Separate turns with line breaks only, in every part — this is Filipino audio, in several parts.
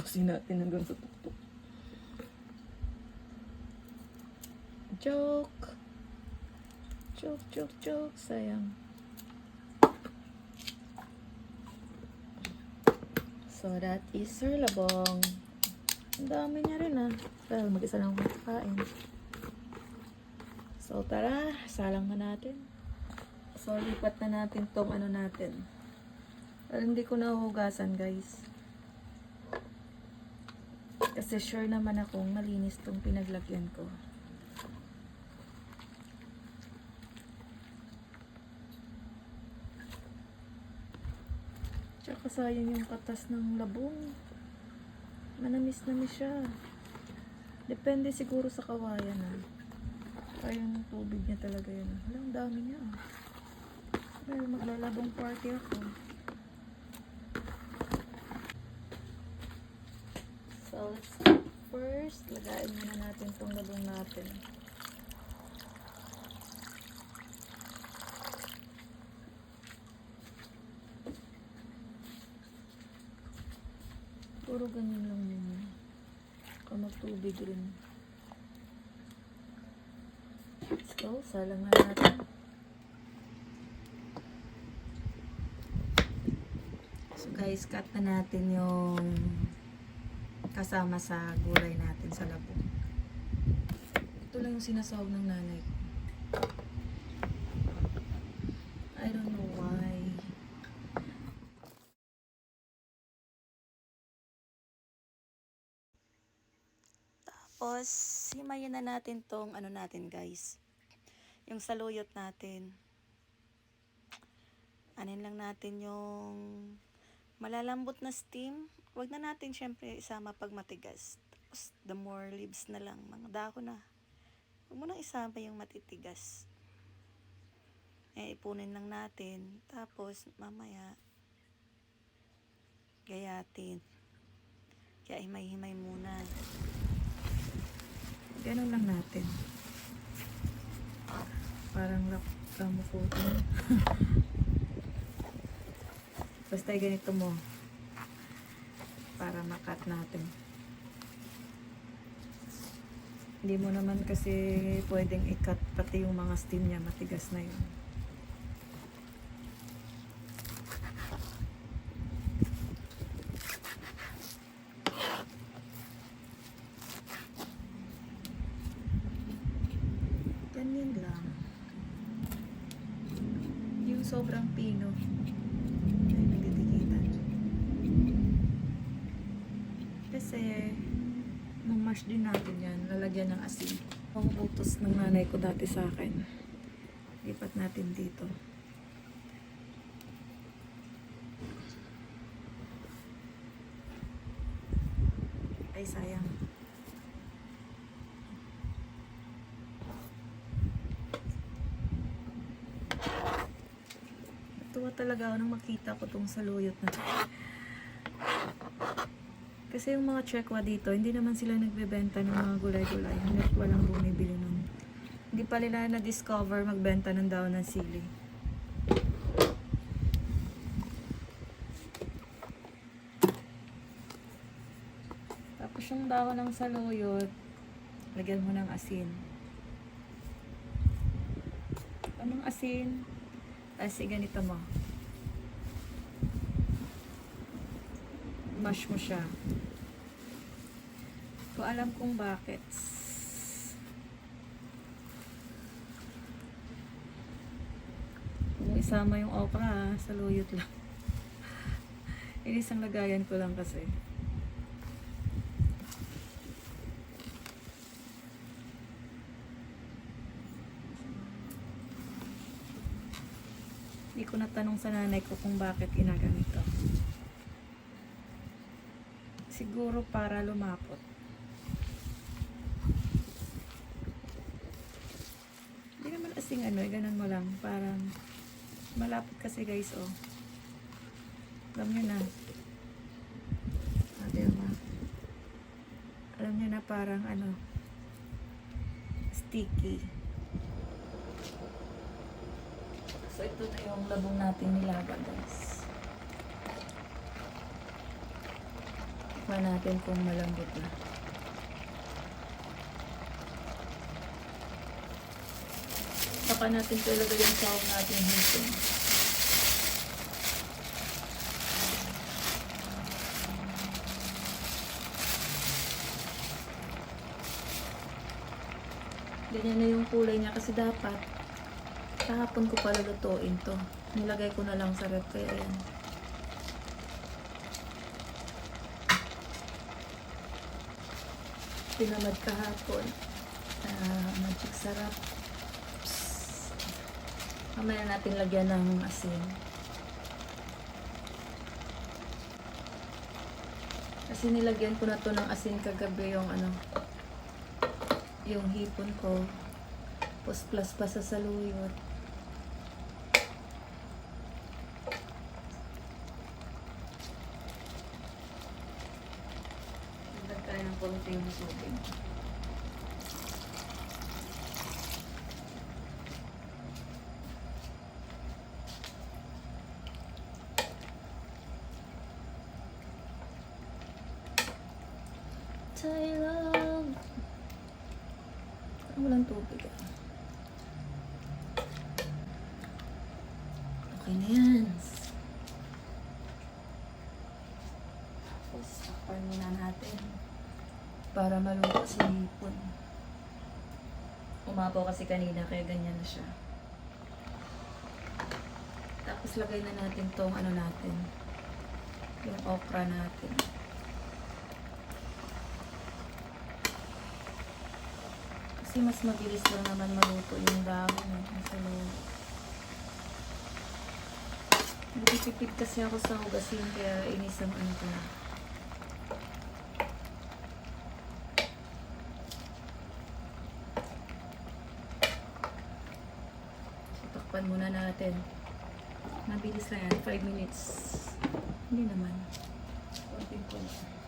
Busin natin hanggang sa tuktok. Joke. Joke, joke, joke. Sayang. So, that is Sir Labong. Ang dami niya rin ah. Dahil mag-isa lang akong kakain. So, tara. Salang na natin. So, lipat na natin tong ano natin. Pero hindi ko nahuhugasan, guys. Kasi sure naman akong malinis tong pinaglagyan ko. Tsaka sayang yung katas ng labong. Manamis-namis siya. Depende siguro sa kawayan ah. Tubig niya talaga yun. Alam, dami niya ah. Maglalabong party ako. Let's first. Lagayin muna natin itong labong natin. Puro ganyan lang yun. Baka magtubig rin. So, salang na natin. So guys, cut na natin yung kasama sa gulay natin sa labong. Ito lang yung sinasawag ng nanay ko. I don't know why. Tapos, himayin na natin tong ano natin guys. Yung saluyot natin. Anin lang natin yung malalambot na steam. Huwag na natin syempre isama pag matigas. Tapos, the more leaves na lang, mga dahon na. Huwag mo nang isama yung matitigas. Eh, ipunin lang natin. Tapos, mamaya, gayatin. Kaya himay-himay muna. Ganun lang natin. Parang lap kamukuto. Basta ganito mo. Para makat natin. Hindi mo naman kasi pwedeng ikat pati yung mga steam niya. Matigas na yun. Ganyan lang. Yung sobrang pino. Ay, nagtitikitan. Kasi, nung mash din natin yan, lalagyan ng asin. Ang utos ng nanay ko dati sa akin. Lipat natin dito. Ay, sayang. Tuwa talaga ako nang makita ko tong saluyot na. Kasi yung mga Chekwa dito, hindi naman sila nagbebenta ng mga gulay-gulay. Hindi walang bumibili nun. Hindi pa nila na-discover magbenta ng daon ng sili. Tapos yung dahon ng saluyot, lagyan mo ng asin. Anong asin? Kasi ganito mo. Mash mo siya. Ko alam kung bakit. Isama yung okra, sa luyot lang. Inisang lagayan ko lang kasi. Hindi ko natanong sa nanay ko kung bakit ginaganito. Siguro para lumapot. Hindi naman asing ano, eh, ganun mo lang. Parang malapot kasi guys, oh. Alam nyo na. Ah, diba? Alam nyo na parang ano, sticky. So, ito na yung labong natin nilaga, guys.
Tikman natin kung malambot na. Saka natin ito ilagay yung sahog natin hipon. Ganyan na yung kulay niya kasi dapat kahapon ko pala lutuin to. Nilagay ko na lang sa rep kaya yan. Tinamad kahapon. Ah, magic sarap. Psst. Mamaya natin lagyan ng asin. Kasi nilagyan ko na to ng asin kagabi yung ano, yung hipon ko. Tapos plus pa sa saluyot. Tayo ng konting tubig. Thailand. Parang walang tubig ah. Okay na yan. Tapos, takpan muna natin. Para maluto si hipon. Umapaw kasi kanina, kaya ganyan na siya. Tapos, lagay na natin tong ano natin. Yung okra natin. Kasi mas mabilis lang naman maluto yung dahon eh, sa loob. Nagtitipid kasi ako sa hugasin kaya inisang ano ko na. Takpan muna natin. Mabilis lang yan, 5 minutes. Hindi naman. Konting ko lang.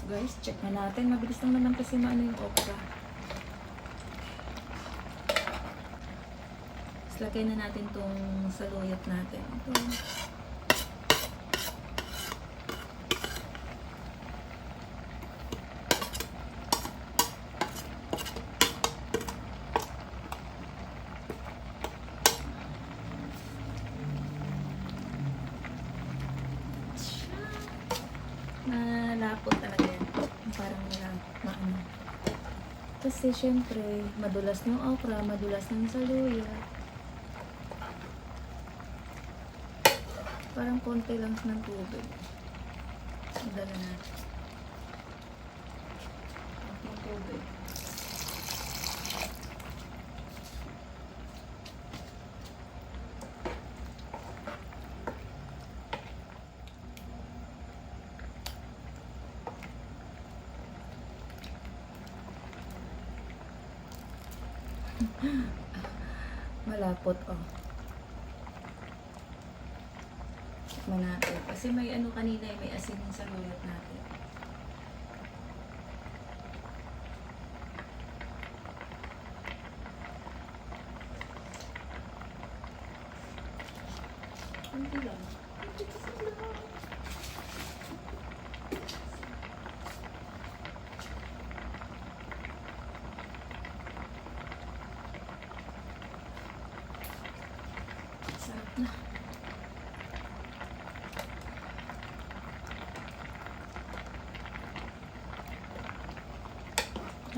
So guys, check na natin. Mabilis naman kasi maano yung okra. Tapos na natin tong saluyot natin. Ito. Malapot talaga yan. Parang wala, maano. Kasi syempre, madulas ng okra, madulas ng saluya. Parang konti lang ng tubig. Madala natin. Konting tubig. Malapot, oh. Tikman natin. Kasi may ano kanina, eh, may asin sa lulot natin. Kunti lang. Sarap na.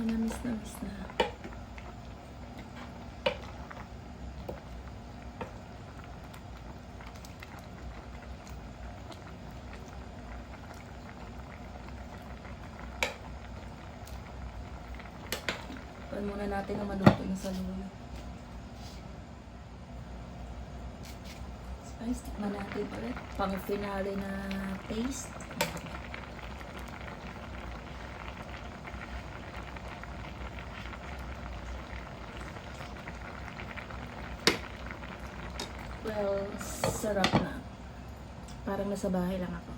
Manamis na miss na. Pan muna natin na maluto yung saluyo. Spice, tikman natin ulit. Pang finale na taste. Well, sarap na. Parang nasa bahay lang ako.